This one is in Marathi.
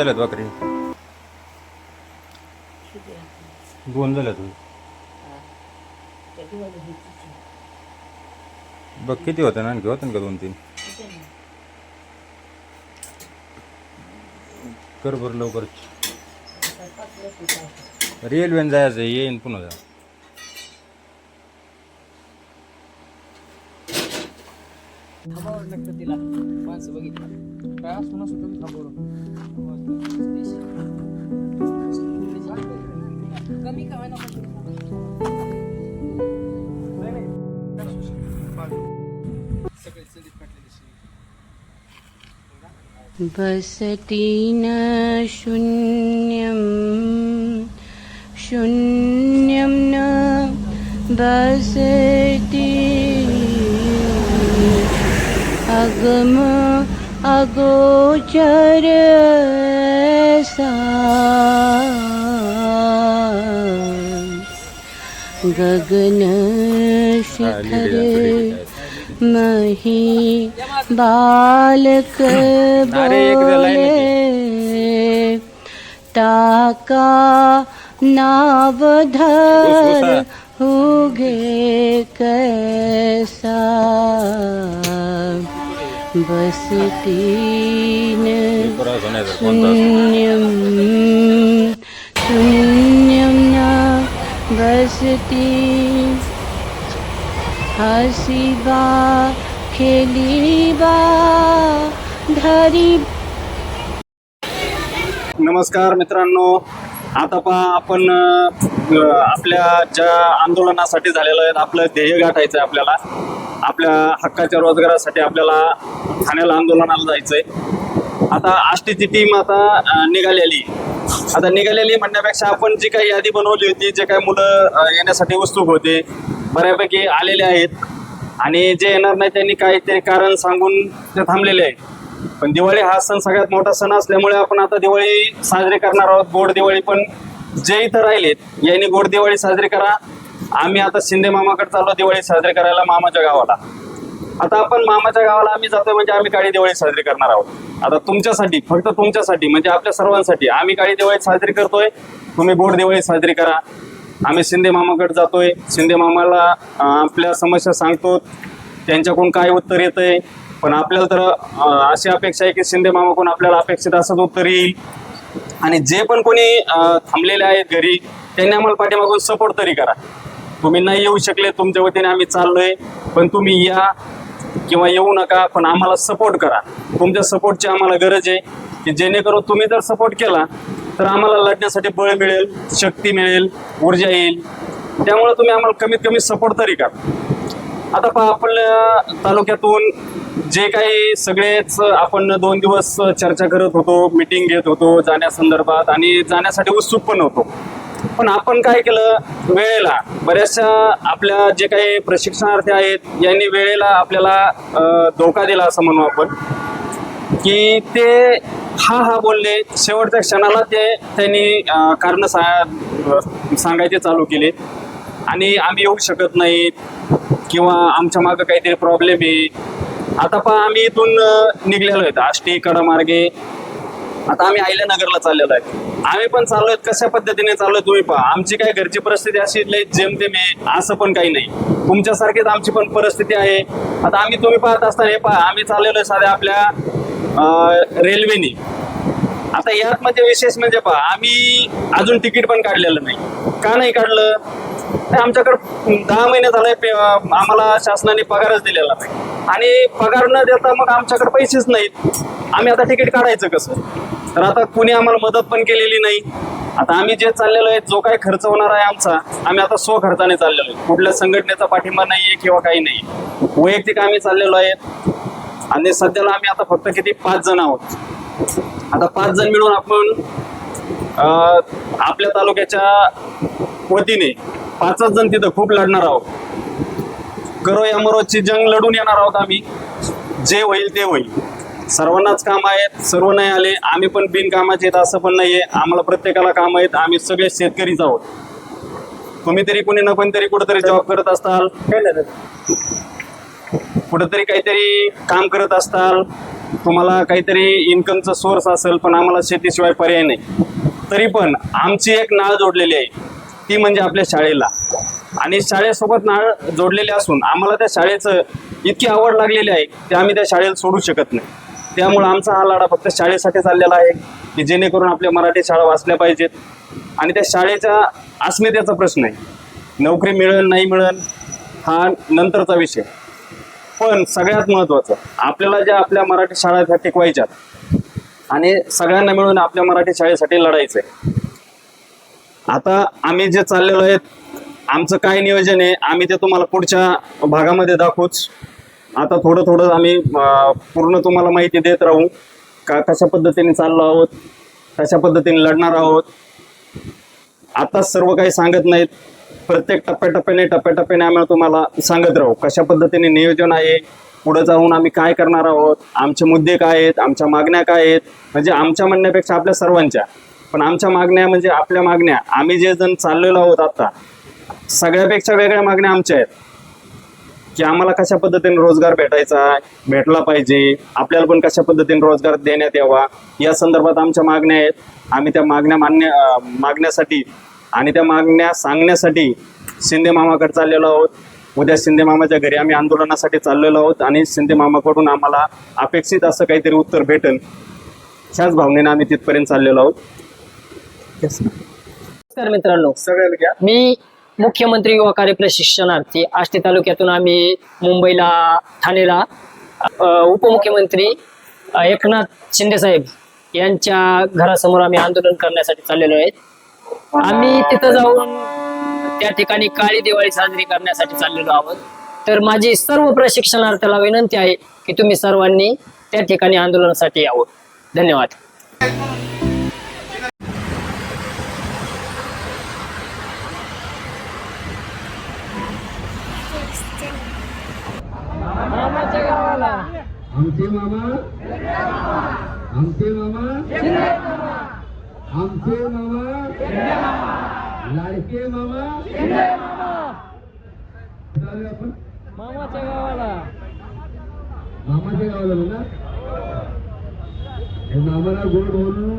झाल्यात बकरी दोन झाल्यात. बघ किती होतं ना? आणखी होतं का दोन तीन? कर बरं लवकर रेल्वेने जायचं येईन पुन्हा जा. थांबावं लागतं तिला. माणसं बघितलं. काय असतो नसतो तुम्ही थांबवलं कमी का ना पण सगळे संदीप काटलेले बसति न शून्यम शून्यं न बसति अगम अगोचर सा गगन शिखर मही बालक बोले टाका नावधर हुगे कैसा। बसतीन। शून्यं शून्यं न बसती हसीबा खेलीबा धरी नमस्कार मित्रांनो. आता पहा आपण आपल्या ज्या आंदोलनासाठी झालेलं आहे आपलं ध्येय गाठायचं आहे आपल्याला. आपल्या हक्काच्या रोजगारासाठी आपल्याला ठाण्याला आंदोलनाला जायचंय. आता आष्टीची टीम आता निघालेली. आता निघालेली म्हणण्यापेक्षा आपण जी काही यादी बनवली होती जे काही मुलं येण्यासाठी उत्सुक होते बऱ्यापैकी आलेले आहेत. आणि जे येणार नाही त्यांनी काहीतरी कारण सांगून ते थांबलेले आहेत. पण दिवाळी हा सण सगळ्यात मोठा सण असल्यामुळे आपण आता दिवाळी साजरी करणार आहोत. गोड दिवाळी पण जे इथं राहिलेत यांनी गोड दिवाळी साजरी करा. आम्ही आता शिंदे मामाकडे चाललो दिवाळी साजरी करायला मामाच्या गावाला. आता आपण मामाच्या गावाला आम्ही जातोय म्हणजे आम्ही काळी दिवाळी साजरी करणार आहोत. आता तुमच्यासाठी फक्त तुमच्यासाठी म्हणजे आपल्या सर्वांसाठी आम्ही काळी दिवाळी साजरी करतोय. तुम्ही गोड दिवाळी साजरी करा. आम्ही शिंदे मामाकडे जातोय. शिंदे मामाला आपल्या समस्या सांगतो त्यांच्याकडून काय उत्तर येतंय? पण आपल्याला तर अशी अपेक्षा आहे की शिंदे मामाकडून आपल्याला अपेक्षित असंच उत्तर येईल. आणि जे पण कोणी थांबलेले आहेत घरी त्यांनी आम्हाला पाठीमागून सपोर्ट तरी करा. तुम्ही नाही येऊ शकले तुमच्या वतीने आम्ही चाललोय. पण तुम्ही या किंवा येऊ नका पण आम्हाला सपोर्ट करा. तुमच्या सपोर्टची आम्हाला गरज आहे की जेणेकरून तुम्ही जर सपोर्ट केला तर आम्हाला लढण्यासाठी बळ मिळेल शक्ती मिळेल ऊर्जा येईल. त्यामुळे तुम्ही आम्हाला कमीत कमी सपोर्ट तरी करा. आता पहा आपल्या तालुक्यातून जे काही सगळेच आपण दोन दिवस चर्चा करत होतो मिटिंग घेत होतो जाण्यासंदर्भात आणि जाण्यासाठी उत्सुक पण होतो. पण आपण काय केलं? वेळेला. बऱ्याचशा आपल्या जे काही प्रशिक्षणार्थी आहेत यांनी वेळेला आपल्याला धोका दिला असं म्हणू आपण की ते हा हा बोलले. शेवटच्या क्षणाला ते त्यांनी कारण सांगायचे चालू केले. आणि आम्ही येऊ शकत नाहीत किंवा आमच्या मागं काहीतरी प्रॉब्लेम आहे. आता पहा आम्ही इथून निघलेलो आहेत. आष्टी कडमार्गे. आता आम्ही आयल्यानगरला चाललेलो आहे. आम्ही पण चाललोय कशा पद्धतीने चाललोय तुम्ही पहा. आमची काय घरची परिस्थिती अशी लई जेमतेम आहे असं पण काही नाही. तुमच्यासारखीच आमची पण परिस्थिती आहे. आता आम्ही तुम्ही पाहत असताना हे पहा आम्ही चाललेलो आहे साध्या आपल्या रेल्वेनी आता यात म्हणजे विशेष म्हणजे पहा आम्ही अजून तिकीट पण काढलेलं नाही. का नाही काढलं? नाही, आमच्याकडे दहा महिने झाले आम्हाला शासनाने पगारच दिलेला नाही. आणि पगार न देता मग आमच्याकडे पैसेच नाहीत. आम्ही आता तिकीट काढायचं कसं? तर आता कुणी आम्हाला मदत पण केलेली नाही. आता आम्ही जे चाललेलो आहे जो काही खर्च होणार आहे आमचा आम्ही आता स्व खर्चाने चाललेलो आहे. कुठल्या संघटनेचा पाठिंबा नाहीये किंवा काही नाही वैयक्तिक आम्ही चाललेलो आहे. आणि सध्याला आम्ही आता फक्त किती? पाच जण आहोत. आता पाच जण मिळून आपण आपल्या तालुक्याच्या वतीने पाचच जण तिथं खूप लढणार आहोत. करो या मरोची जंग लढून येणार आहोत आम्ही. जे होईल ते होईल. सर्वांनाच काम आहेत सर्व नाही आले आम्ही पण बिनकामाचे आहेत असं पण नाहीये. आम्हाला प्रत्येकाला काम आहेत आम्ही सगळे शेतकरीच आहोत. तुम्ही तरी कोणी ना कोणतरी कुठेतरी जॉब करत असताल. कुठेतरी काहीतरी काम करत असताल. तुम्हाला काहीतरी इन्कमचा सोर्स असेल पण आम्हाला शेतीशिवाय पर्याय नाही. तरी पण आमची एक नाळ जोडलेली आहे. ती म्हणजे आपल्या शाळेला. आणि शाळेसोबत नाळ जोडलेली असून आम्हाला त्या शाळेचं इतकी आवड लागलेली आहे की आम्ही त्या शाळेला सोडू शकत नाही. त्यामुळं आमचा हा लढा फक्त शाळेसाठी चाललेला आहे की जेणेकरून आपल्या मराठी शाळा वाचल्या पाहिजेत. आणि त्या शाळेच्या अस्मितेचा प्रश्न आहे. नोकरी मिळेल नाही मिळेल हा नंतरचा विषय. पण सगळ्यात महत्त्वाचं आपल्याला ज्या आपल्या मराठी शाळा त्या टिकवायच्यात आणि सगळ्यांना मिळून आपल्या मराठी शाळेसाठी लढायचं आहे आता आम्ही जे चाललेलो आहेत आमचं काय नियोजन आहे आम्ही ते तुम्हाला पुढच्या भागामध्ये दाखवूच. आता थोडं थोडं आम्ही पूर्ण तुम्हाला माहिती देत राहू का कशा पद्धतीने चाललो आहोत कशा पद्धतीने लढणार आहोत. आता सर्व काही सांगत नाहीत. प्रत्येक टप्प्याटप्प्याने टप्प्याटप्प्याने आम्ही तुम्हाला सांगत राहू कशा पद्धतीने नियोजन आहे पुढे जाऊन आम्ही काय करणार आहोत आमचे मुद्दे काय आहेत आमच्या मागण्या काय आहेत म्हणजे आमच्या म्हणण्यापेक्षा आपल्या सर्वांच्या. पण आमच्या मागण्या म्हणजे आपल्या मागण्या. आम्ही जे जण चाललेलो आहोत आता सगळ्यापेक्षा वेगळ्या मागण्या आमच्या आहेत. की आम्हाला कशा पद्धतीने रोजगार भेटायचा भेटला पाहिजे आपल्याला पण कशा पद्धतीने रोजगार देण्यात यावा या संदर्भात आमच्या मागण्या आहेत. आम्ही त्या मागण्या मान्य मागण्यासाठी आणि त्या मागण्या सांगण्यासाठी शिंदे मामाकडे चाललेलो आहोत. उद्या शिंदे मामाच्या घरी आम्ही आंदोलनासाठी चाललेलो आहोत आणि शिंदे मामाकडून आम्हाला अपेक्षित असं काहीतरी उत्तर भेटेल. ह्याच भावनेनं आम्ही तिथपर्यंत चाललेलो आहोत. नमस्कार मित्रांनो. सगळ्याला घ्या. मी मुख्यमंत्री युवा कार्य प्रशिक्षणार्थी आष्टी तालुक्यातून आम्ही मुंबईला ठाणेला उपमुख्यमंत्री एकनाथ शिंदेसाहेब यांच्या घरासमोर आम्ही आंदोलन करण्यासाठी चाललेलो आहेत आम्ही तिथं जाऊन त्या ठिकाणी काळी दिवाळी साजरी करण्यासाठी चाललेलो आहोत. तर माझी सर्व प्रशिक्षणार्थ्याला विनंती आहे की तुम्ही सर्वांनी त्या ठिकाणी आंदोलनासाठी यावं. धन्यवाद. आमचे मामा? आमचे मामा? आमचे मामा? लाडके मामा? आपण. मामाच्या गावाला. मामाच्या गावाला हे मामाला गोड बोलून